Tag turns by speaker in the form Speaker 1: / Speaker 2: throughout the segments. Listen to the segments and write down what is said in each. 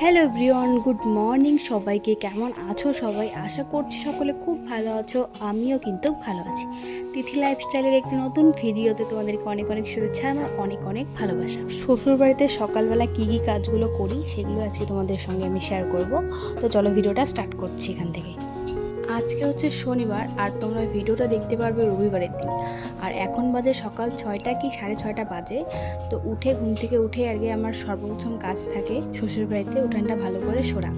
Speaker 1: Hello Brian good morning সবাইকে কেমন আছো সবাই? আশা করছি সকলে খুব ভালো আছো, আমিও কিন্তু ভালো আছি। তিথি লাইফস্টাইলের একটি নতুন ভিডিওতে তোমাদেরকে অনেক অনেক শুভেচ্ছা, আমার অনেক অনেক ভালোবাসা। শ্বশুরবাড়িতে সকালবেলা কী কী কাজগুলো করি, সেগুলো আজকে তোমাদের সঙ্গে আমি শেয়ার করব। তো চলো ভিডিওটা স্টার্ট করছি এখান থেকে আজকে হচ্ছে শনিবার আর তোমরা ভিডিওটা দেখতে পারবে রবিবারের দিন। আর এখন বাজে সকাল ছয়টা কি সাড়ে ছয়টা বাজে। তো উঠে ঘুম থেকে উঠে আগে আমার সর্বপ্রথম কাজ থাকে শ্বশুরবাড়িতে উঠানটা ভালো করে সরা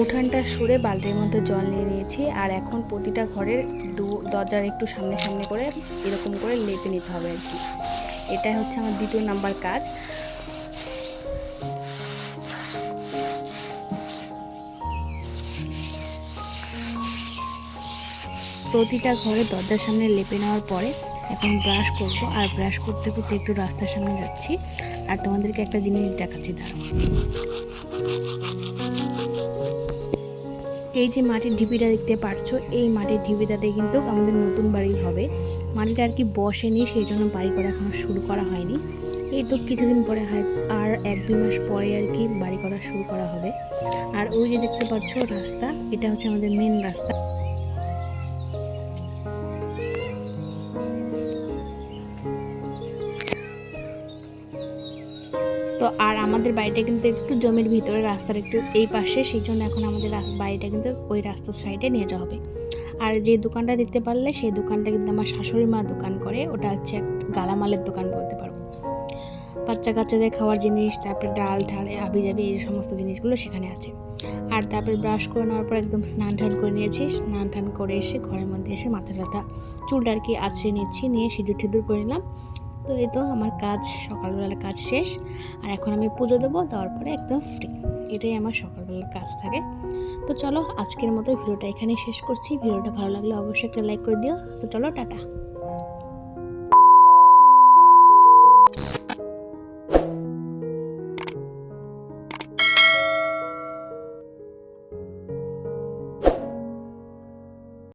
Speaker 1: উঠানটা সরে বালতির মধ্যে জল নিয়ে নিয়েছি আর এখন প্রতিটা ঘরের দু দরজার একটু সামনে সামনে করে এরকম করে লেপে নিতে হবে আর কি। এটাই হচ্ছে আমার দ্বিতীয় নাম্বার কাজ। প্রতিটা ঘরে দরজার সামনে লেপে নেওয়ার পরে এখন ব্রাশ করব আর ব্রাশ করতে করতে একটু রাস্তার সামনে যাচ্ছি। আর তোমাদেরকে একটা জিনিস দেখাচ্ছি, দাঁড়াও। এই যে মাটির ঢিপিটা দেখতে পারছ, এই মাটির ঢিপিটাতে কিন্তু আমাদের নতুন বাড়ি হবে। মাটিটা আর কি বসেনি, সেই জন্য বাড়ি করা এখনও শুরু করা হয়নি। এই তো কিছুদিন পরে হয়, আর এক দুই মাস পরে আর কি বাড়ি করা শুরু করা হবে। আর ওই যে দেখতে পাচ্ছ রাস্তা, এটা হচ্ছে আমাদের মেন রাস্তা। তো আর আমাদের বাড়িটা কিন্তু একটু জমির ভিতরে, রাস্তার একটু এই পাশে, সেই জন্য এখন আমাদের বাড়িটা কিন্তু ওই রাস্তার সাইডে নিয়ে যাওয়া হবে। আর যে দোকানটা দেখতে পারলে, সেই দোকানটা কিন্তু আমার শাশুড়ি মা দোকান করে। ওটা হচ্ছে এক গালামালের দোকান বলতে পারব বাচ্চা কাচ্চাদের খাওয়ার জিনিস, তারপরে ডাল, ঢাল আবি যাবি এই সমস্ত জিনিসগুলো সেখানে আছে। আর তারপরে ব্রাশ করে নেওয়ার পর একদম স্নান টান করে নিয়েছি। স্নান টান করে এসে ঘরের মধ্যে এসে মাথাটা চুলটা আর কি আছড়ে নিচ্ছি, নিয়ে সিঁদুর টিঁদুর করে নিলাম। তো এই তো আমার কাজ, সকালবেলার কাজ শেষ। আর এখন আমি পুজো দেবো, দেওয়ার পরে একদম ফ্রি এটাই আমার সকালবেলার কাজ থাকে। তো চলো, আজকের মতো ভিডিওটা এখানেই শেষ করছি। ভিডিওটা ভালো লাগলে অবশ্যই একটা লাইক করে দিও। তো চলো, টাটা।